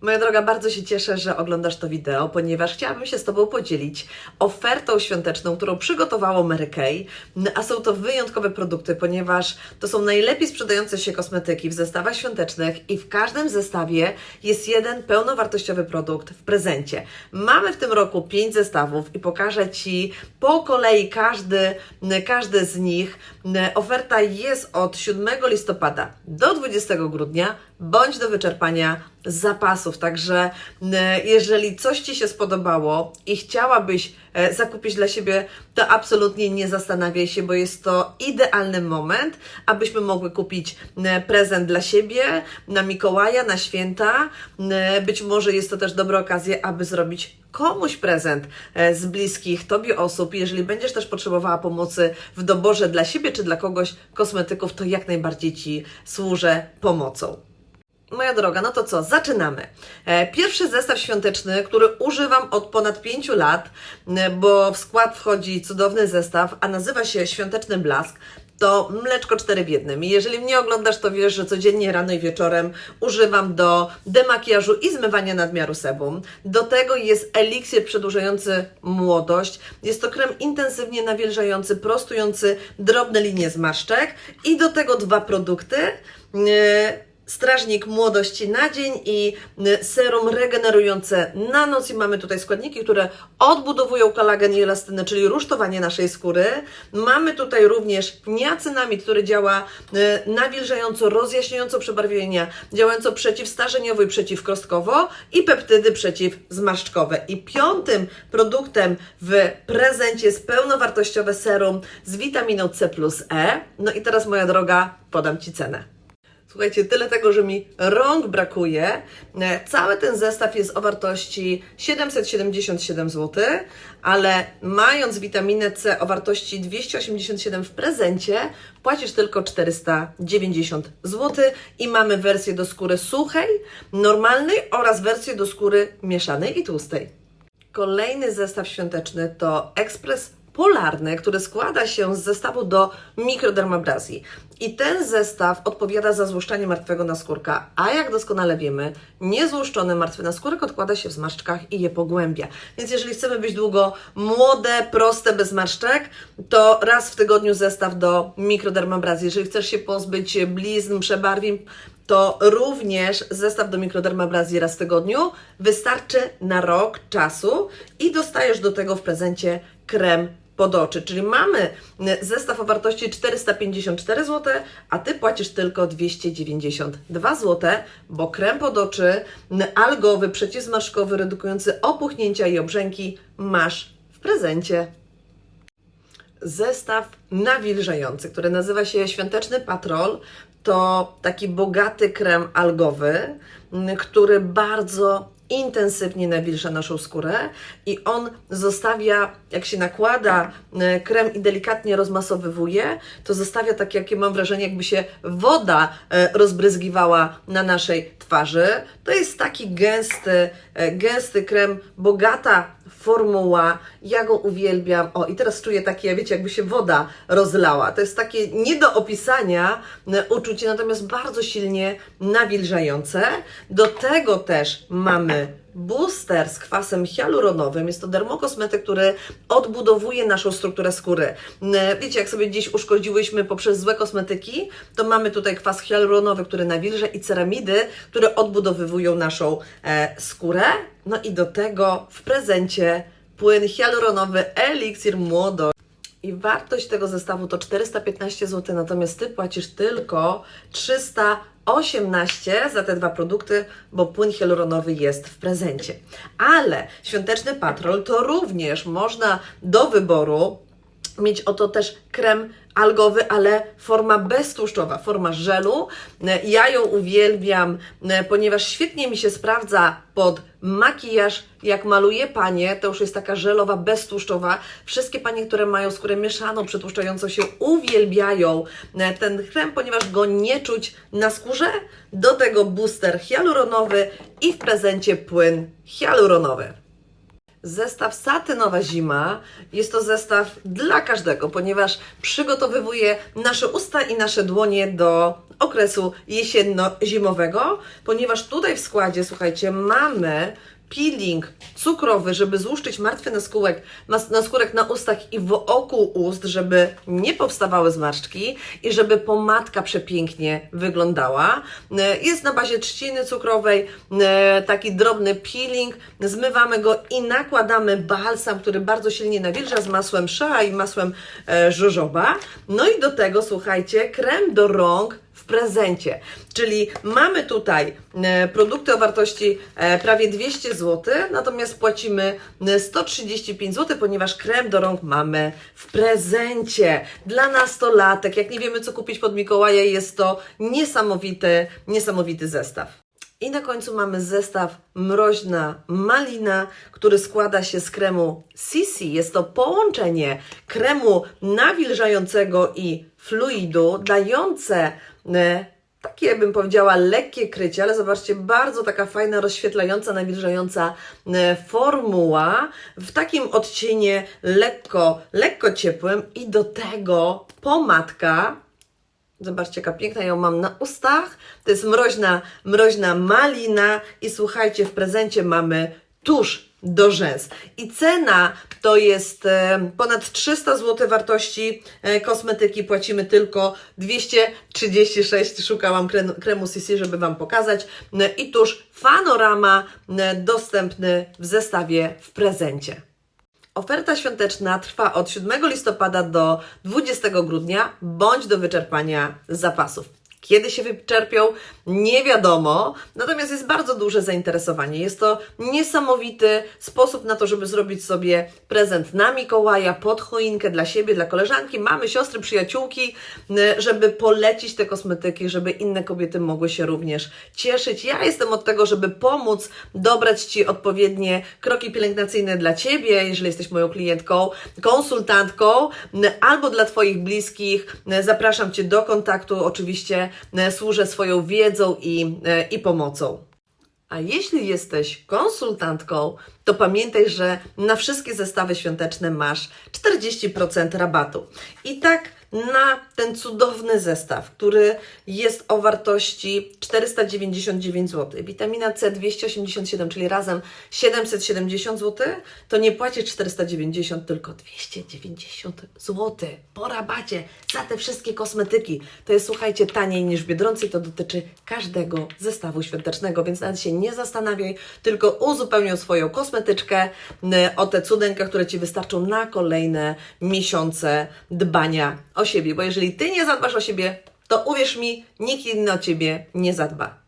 Moja droga, bardzo się cieszę, że oglądasz to wideo, ponieważ chciałabym się z Tobą podzielić ofertą świąteczną, którą przygotowało Mary Kay. A są to wyjątkowe produkty, ponieważ to są najlepiej sprzedające się kosmetyki w zestawach świątecznych i w każdym zestawie jest jeden pełnowartościowy produkt w prezencie. Mamy w tym roku pięć zestawów i pokażę Ci po kolei każdy, każdy z nich. Oferta jest od 7 listopada do 20 grudnia bądź do wyczerpania zapasów. Także e, jeżeli coś Ci się spodobało i chciałabyś e, zakupić dla siebie, to absolutnie nie zastanawiaj się, bo jest to idealny moment, abyśmy mogły kupić e, prezent dla siebie na Mikołaja, na święta. Być może jest to też dobra okazja, aby zrobić komuś prezent z bliskich Tobie osób. Jeżeli będziesz też potrzebowała pomocy w doborze dla siebie czy dla kogoś kosmetyków, to jak najbardziej Ci służę pomocą. Moja droga, no to co, zaczynamy. E, Pierwszy zestaw świąteczny, który używam od ponad 5 lat, e, bo w skład wchodzi cudowny zestaw, a nazywa się Świąteczny Blask. To mleczko 4 w jednym. Jeżeli mnie oglądasz, to wiesz, że codziennie rano i wieczorem używam do demakijażu i zmywania nadmiaru sebum. Do tego jest eliksir przedłużający młodość. Jest to krem intensywnie nawilżający, prostujący drobne linie zmarszczek. I do tego dwa produkty. Yy, Strażnik młodości na dzień i y, serum regenerujące na noc. I mamy tutaj składniki, które odbudowują kolagen i elastynę, czyli rusztowanie naszej skóry. Mamy tutaj również niacynamid, który działa y, nawilżająco, rozjaśniająco przebarwienia, działająco przeciwstarzeniowo i przeciwkrostkowo i peptydy przeciwzmarszczkowe. I piątym produktem w prezencie jest pełnowartościowe serum z witaminą C plus E. No i teraz moja droga, podam Ci cenę. Słuchajcie, tyle tego, że mi rąk brakuje. E, Cały ten zestaw jest o wartości 777 zł, ale mając witaminę C o wartości 287 w prezencie, płacisz tylko 490 zł i mamy wersję do skóry suchej, normalnej oraz wersję do skóry mieszanej i tłustej. Kolejny zestaw świąteczny to ekspres polarny, który składa się z zestawu do mikrodermabrazji. I ten zestaw odpowiada za złuszczanie martwego naskórka, a jak doskonale wiemy, niezłuszczony martwy naskórek odkłada się w zmarszczkach i je pogłębia. Więc jeżeli chcemy być długo młode, proste, bez zmarszczek, to raz w tygodniu zestaw do mikrodermabrazji. Jeżeli chcesz się pozbyć blizn, przebarwień, to również zestaw do mikrodermabrazji raz w tygodniu wystarczy na rok czasu i dostajesz do tego w prezencie krem pod oczy. Czyli mamy zestaw o wartości 454 zł, a Ty płacisz tylko 292 zł, bo krem pod oczy algowy, przeciwzmarszkowy, redukujący opuchnięcia i obrzęki masz w prezencie zestaw nawilżający, który nazywa się Świąteczny Patrol. To taki bogaty krem algowy, który bardzo intensywnie nawilża naszą skórę i on zostawia, jak się nakłada e, krem i delikatnie rozmasowywuje, to zostawia takie, jakie mam wrażenie, jakby się woda e, rozbryzgiwała na naszej twarzy. To jest taki gęsty, e, gęsty krem, bogata formuła, ja go uwielbiam. O, i teraz czuję takie, wiecie, jakby się woda rozlała. To jest takie nie do opisania e, uczucie, natomiast bardzo silnie nawilżające. Do tego też mamy booster z kwasem hialuronowym. Jest to dermokosmetyk, który odbudowuje naszą strukturę skóry. Wiecie, jak sobie gdzieś uszkodziłyśmy poprzez złe kosmetyki, to mamy tutaj kwas hialuronowy, który nawilża i ceramidy, które odbudowywują naszą e, skórę. No i do tego w prezencie płyn hialuronowy Elixir Młodości. I wartość tego zestawu to 415 zł, natomiast Ty płacisz tylko 318 za te dwa produkty, bo płyn hialuronowy jest w prezencie. Ale świąteczny patrol to również można do wyboru mieć oto też krem algowy, ale forma beztłuszczowa, forma żelu. E, Ja ją uwielbiam, e, ponieważ świetnie mi się sprawdza pod makijaż. Jak maluję panie, to już jest taka żelowa, beztłuszczowa. Wszystkie panie, które mają skórę mieszaną, przetłuszczającą się, uwielbiają e, ten krem, ponieważ go nie czuć na skórze. Do tego booster hialuronowy i w prezencie płyn hialuronowy. Zestaw Satynowa Zima. Jest to zestaw dla każdego, ponieważ przygotowywuje nasze usta i nasze dłonie do okresu jesienno-zimowego, ponieważ tutaj w składzie, słuchajcie, mamy peeling cukrowy, żeby złuszczyć martwy naskórek, naskórek na ustach i wokół ust, żeby nie powstawały zmarszczki i żeby pomadka przepięknie wyglądała. E, Jest na bazie trzciny cukrowej, e, taki drobny peeling, zmywamy go i nakładamy balsam, który bardzo silnie nawilża z masłem shea i masłem e, żożoba. No i do tego, słuchajcie, krem do rąk w prezencie. Czyli mamy tutaj e, produkty o wartości e, prawie 200 zł, natomiast płacimy e, 135 zł, ponieważ krem do rąk mamy w prezencie. Dla nastolatek, jak nie wiemy co kupić pod Mikołaja, jest to niesamowity, niesamowity zestaw. I na końcu mamy zestaw mroźna malina, który składa się z kremu Sisi. Jest to połączenie kremu nawilżającego i fluidu, dające e, takie, bym powiedziała, lekkie krycie, ale zobaczcie, bardzo taka fajna, rozświetlająca, nawilżająca e, formuła w takim odcienie lekko, lekko ciepłym i do tego pomadka Zobaczcie, jaka piękna ją mam na ustach. To jest mroźna, mroźna malina i słuchajcie, w prezencie mamy tusz do rzęs. I cena to jest e, ponad 300 zł wartości e, kosmetyki. Płacimy tylko 236. Szukałam kremu, CC, żeby Wam pokazać. E, I tusz Fanorama e, dostępny w zestawie w prezencie. Oferta świąteczna trwa od 7 listopada do 20 grudnia bądź do wyczerpania zapasów. Kiedy się wyczerpią, nie wiadomo, natomiast jest bardzo duże zainteresowanie. Jest to niesamowity sposób na to, żeby zrobić sobie prezent na Mikołaja, pod choinkę dla siebie, dla koleżanki, mamy, siostry, przyjaciółki, y, żeby polecić te kosmetyki, żeby inne kobiety mogły się również cieszyć. Ja jestem od tego, żeby pomóc dobrać Ci odpowiednie kroki pielęgnacyjne dla Ciebie, jeżeli jesteś moją klientką, konsultantką, y, albo dla Twoich bliskich. Y, Zapraszam Cię do kontaktu, oczywiście służę swoją wiedzą i, y, i pomocą. A jeśli jesteś konsultantką, to pamiętaj, że na wszystkie zestawy świąteczne masz 40% rabatu. I tak na ten cudowny zestaw, który jest o wartości 499 zł, witamina C 287, czyli razem 770 zł, to nie płacisz 490, tylko 290 zł po rabacie za te wszystkie kosmetyki. To jest, słuchajcie, taniej niż w Biedronce to dotyczy każdego zestawu świątecznego, więc nawet się nie zastanawiaj, tylko uzupełnią swoją kosmetyczkę y, o te cudeńka, które Ci wystarczą na kolejne miesiące dbania o siebie, bo jeżeli Ty nie zadbasz o siebie, to uwierz mi, nikt inny o Ciebie nie zadba.